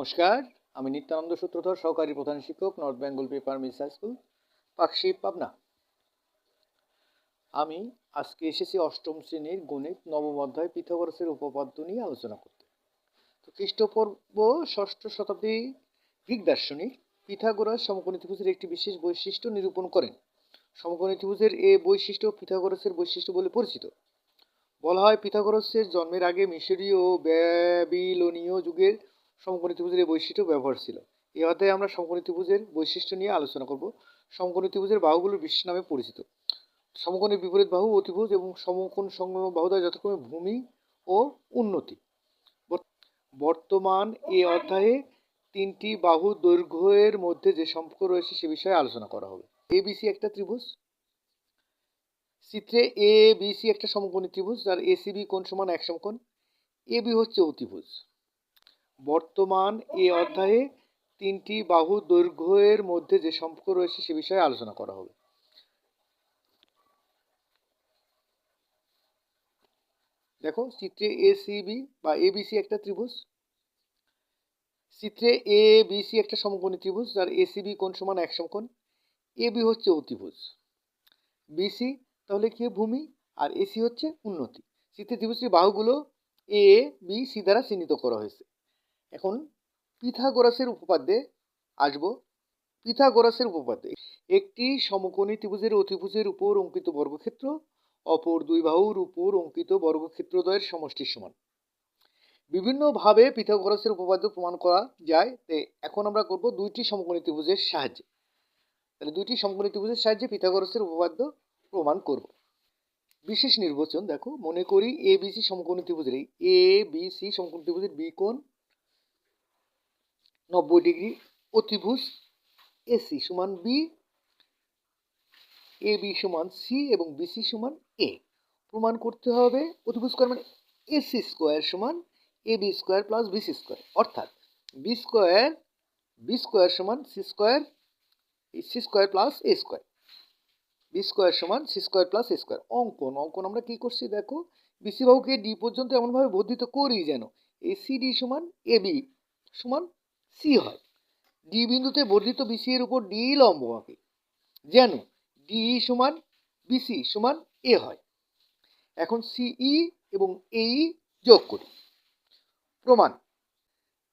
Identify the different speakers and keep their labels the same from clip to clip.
Speaker 1: নমস্কার, আমি নিত্যানন্দ সূত্রধর, সহকারী প্রধান শিক্ষক North Bengal Paper Mills High School Pakshi Pabna. আমি আজকে এসেছি অষ্টম শ্রেণির গণিত নবম অধ্যায় পিথাগোরাসের উপপাদ্য নিয়ে আলোচনা করতে। তো খ্রিস্টপূর্ব ষষ্ঠ শতাব্দী গ্রিক দার্শনিক পিথাগোরাস সমকোণী একটি বিশেষ বৈশিষ্ট্য নিরূপণ করেন। সমকোণী এ বৈশিষ্ট্য পিথাগোরাসের বৈশিষ্ট্য বলে পরিচিত। বলা হয় পিথাগোরাসের জন্মের আগে মিশরীয় ও ব্যাবিলনীয় যুগের সমকোণী ত্রিভুজের এই বৈশিষ্ট্য ব্যবহার ছিল। এই অধ্যায়ে আমরা সমকোণী ত্রিভুজের বৈশিষ্ট্য নিয়ে আলোচনা করব। সমকোণী ত্রিভুজের বাহুগুলো বিশেষ নামে পরিচিত। সমকোণের বিপরীত বাহু অতিভুজ এবং সমকোণ সংলগ্ন বাহুদ্বয় যথাক্রমে ভূমি ও উন্নতি। বর্তমান এ অধ্যায়ে তিনটি বাহু দৈর্ঘ্যের মধ্যে যে সম্পর্ক রয়েছে সে বিষয়ে আলোচনা করা হবে। এ এবিসি একটা ত্রিভুজ। চিত্রে এ বিসি একটা সমকোণী ত্রিভুজ যার এসিবি কোণ সমান এক সমকোণ? এবি হচ্ছে অতিভুজ। বর্তমান এ অধ্যায়ে তিনটি বাহু দৈর্ঘ্যের মধ্যে যে সম্পর্ক রয়েছে সে বিষয়ে আলোচনা করা হবে। দেখো, চিত্রে এ সিবি বা এবিসি একটা ত্রিভুজ। চিত্রে এ বিসি একটা সমকোণী ত্রিভুজ যার এসিবি কোণ সমান এক সমকোণ। এবি হচ্ছে অতিভুজ। বিসি তাহলে কি ভূমি, আর এসি হচ্ছে উন্নতি। চিত্রে ত্রিভুজটির বাহুগুলো এ বি সি দ্বারা চিহ্নিত করা হয়েছে। এখন পিথাগোরাসের উপপাদ্যে আসব। পিথাগোরাসের উপপাদ্যে একটি সমকোণী ত্রিভুজের অতিভুজের উপর অঙ্কিত বর্গক্ষেত্র, অপর দুই বাহুর উপর অঙ্কিত বর্গক্ষেত্রদ্বয়ের সমষ্টির সমান। বিভিন্নভাবে পিথাগোরাসের উপপাদ্য প্রমাণ করা যায়। তো এখন আমরা করব দুইটি সমকোণী ত্রিভুজের সাহায্যে। তাহলে দুইটি সমকোণী ত্রিভুজের সাহায্যে পিথাগোরাসের উপপাদ্য প্রমাণ করব। বিশেষ নির্বাচন দেখো। মনে করি এ বি সি সমকোণী ত্রিভুজের এ বি সি সমকোণী ত্রিভুজের বি কোণ নব্বই ডিগ্রি অতিভুজ এসি সমান বি, এ বি সমান সি এবং বিসি সমান এ। প্রমাণ করতে হবে অতিভুজ স্কোয়ার মানে এসি স্কোয়ার সমান A B square plus BC square. অর্থাৎ বি স্কোয়ার বি স্কোয়ার সমান C square C square plus A square. B square সমান C square plus A square. অঙ্কন অঙ্কন আমরা কি করছি দেখো? বিসি বাহুকে ডি পর্যন্ত এমনভাবে বর্ধিত করি যেন এই সি ডি সমান এ বি সমান সি হয়। ডি বিন্দুতে বর্ধিত বিসি এর উপর ডি লম্ব আঁকি। যেন ডি সমান বিসি সমান এ হয়। এখন সিই এবং এই যোগ করি। প্রমাণ,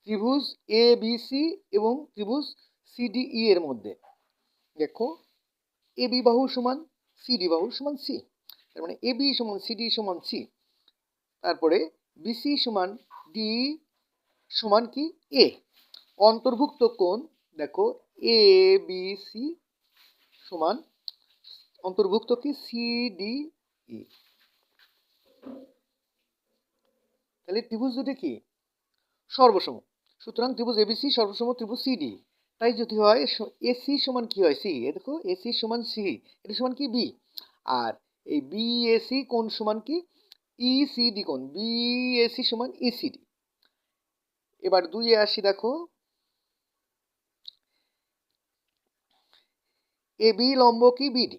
Speaker 1: ত্রিভুজ এ বি সি এবং ত্রিভুজ সিডিই এর মধ্যে। দেখো এ বি বাহু সমান সিডি বাহু সমান সি তার মানে এ বি সমান সিডি সমান সি তারপরে বিসি সমান ডি সমান কি? এ অন্তর্ভুক্ত কোণ, দেখো এ বি সি সমান অন্তর্ভুক্ত কি? সি ডি ই তাহলে ত্রিভুজ দুটি কি? সর্বসম। সুতরাং ত্রিভুজ এবিসি সর্বসম ত্রিভুজ সিডি তাই যদি হয় এসি সমান কি হয়? সি এ দেখো এসি সমান সি এটা সমান কি? বি আর এই বি এসি কোণ সমান কি? ইসিডি বি এসি সমান ইসিডি এবার দুইয়ে আসি, দেখো এ বি লম্ব কি বিডি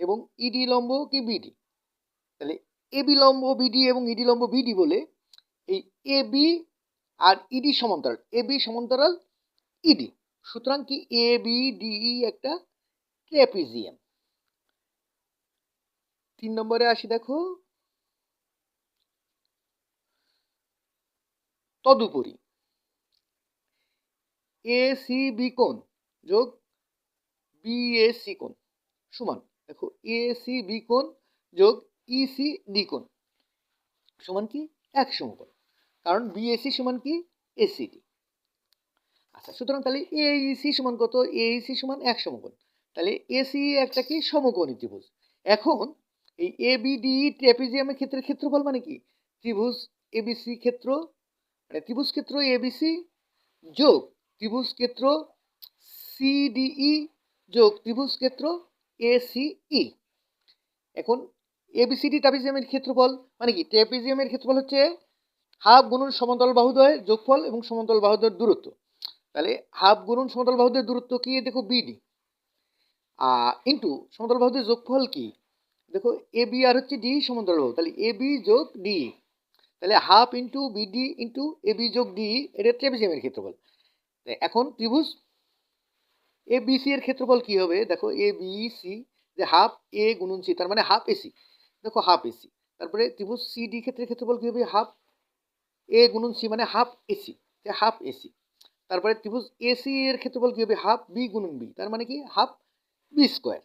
Speaker 1: এবং ইডি লম্ব কি বিডি তাহলে এ বি লম্ব বিডি এবং ইডি লম্ব বিডি বলে এই এ বি আর ইডি সমান্তরাল, এ বি সমান্তরাল ইডি সুতরাং কি এ বি ডি একটা ট্র্যাপিজিয়াম। তিন নম্বরে আসি দেখো। তদুপরি এ সি বি কোণ যোগ বি এ সি কোণ। সমান, দেখো এ সি বি কোণ যোগ ই সি ডি কোণ। সমান কি? এক সমকোণ। কারণ বিএসি সমান কি? এসিডি আচ্ছা সুতরাং তাহলে এইসি সমান কত? এইসি সমান এক সমকোণ। তাহলে এসি একটা কি? সমকোণী ত্রিভুজ। এখন এই এ বিডি ট্র্যাপিজিয়ামের ক্ষেত্রে ক্ষেত্রফল মানে কি? ত্রিভুজ এবিসি ক্ষেত্র মানে ত্রিভুজ ক্ষেত্র এবিসি যোগ ত্রিভুজ ক্ষেত্র সিডিই যোগ ত্রিভুজ ক্ষেত্র এসিই এখন এবিসিডি ট্র্যাপিজিয়ামের ক্ষেত্রফল মানে কি? ট্র্যাপিজিয়ামের ক্ষেত্রফল হচ্ছে হাফ গুণন সমান্তরাল বাহুদ্বয়ের যোগফল এবং সমান্তরাল বাহুদ্বয়ের দূরত্ব। তাহলে হাফ গুণন সমান্তরাল বাহুদের দূরত্ব কি? দেখো বিডি ইন্টু সমান্তরাল বাহুদের যোগফল কি? দেখো এ বি আর হচ্ছে ডি সমান্তরাল বাহু। তাহলে এ বি যোগ ডি তাহলে half into BD into AB যোগ ডি এটা ট্রেপিজিয়ামের ক্ষেত্রফল। এখন ত্রিভুজ এ বি সি এর ক্ষেত্রফল কি হবে? দেখো এ বি সি যে হাফ এ গুণন সি তার মানে হাফ এসি দেখো হাফ এসি তারপরে ত্রিভুজ সি ডি ক্ষেত্রের ক্ষেত্রফল কি হবে? হাফ এ গুণন সি মানে হাফ এসি হাফ এসি তারপরে ত্রিভুজ এসি এর ক্ষেত্রফল কি হবে? হাফ বি গুণন বি তার মানে কি? হাফ বি স্কোয়ার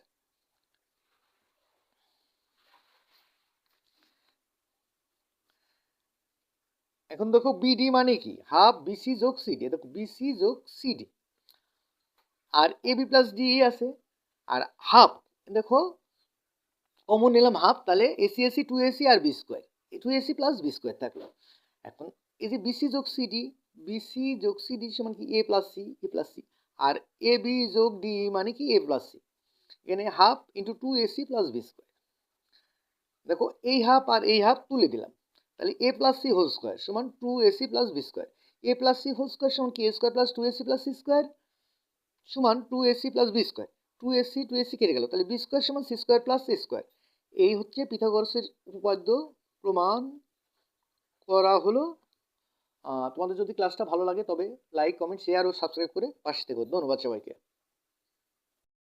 Speaker 1: এখন দেখো বিডি মানে কি? হাফ বিসি যোগ সিডি দেখো বিসি যোগ CD R A B plus D E আছে। আর হাফ দেখো কমন নিলাম হাফ তাহলে এসি এসি টু এসি আর B square two AC plus B square থাকল। এখন এই যে বিসি যোগ সিডি বিসি যোগ সিডি সমান কি? A plus C A plus C R A B যোগ ডি মানে কি? এ প্লাস সি এখানে half into two AC plus B square দেখো, এই হাফ আর এই হাফ তুলে দিলাম। তাহলে A plus C whole square সমান two AC plus B square A plus C whole square সমান কি? A square plus two AC plus C square সমান two AC plus B square two AC two AC কেটে গেল। তাহলে B square সমান C square plus A square এই হচ্ছে পিথাগরসের উপপাদ্য প্রমাণ করা হলো। তোমাদের যদি ক্লাসটা ভালো লাগে তবে লাইক কমেন্ট শেয়ার ও সাবস্ক্রাইব করে পাশে থেকো। ধন্যবাদ সবাইকে।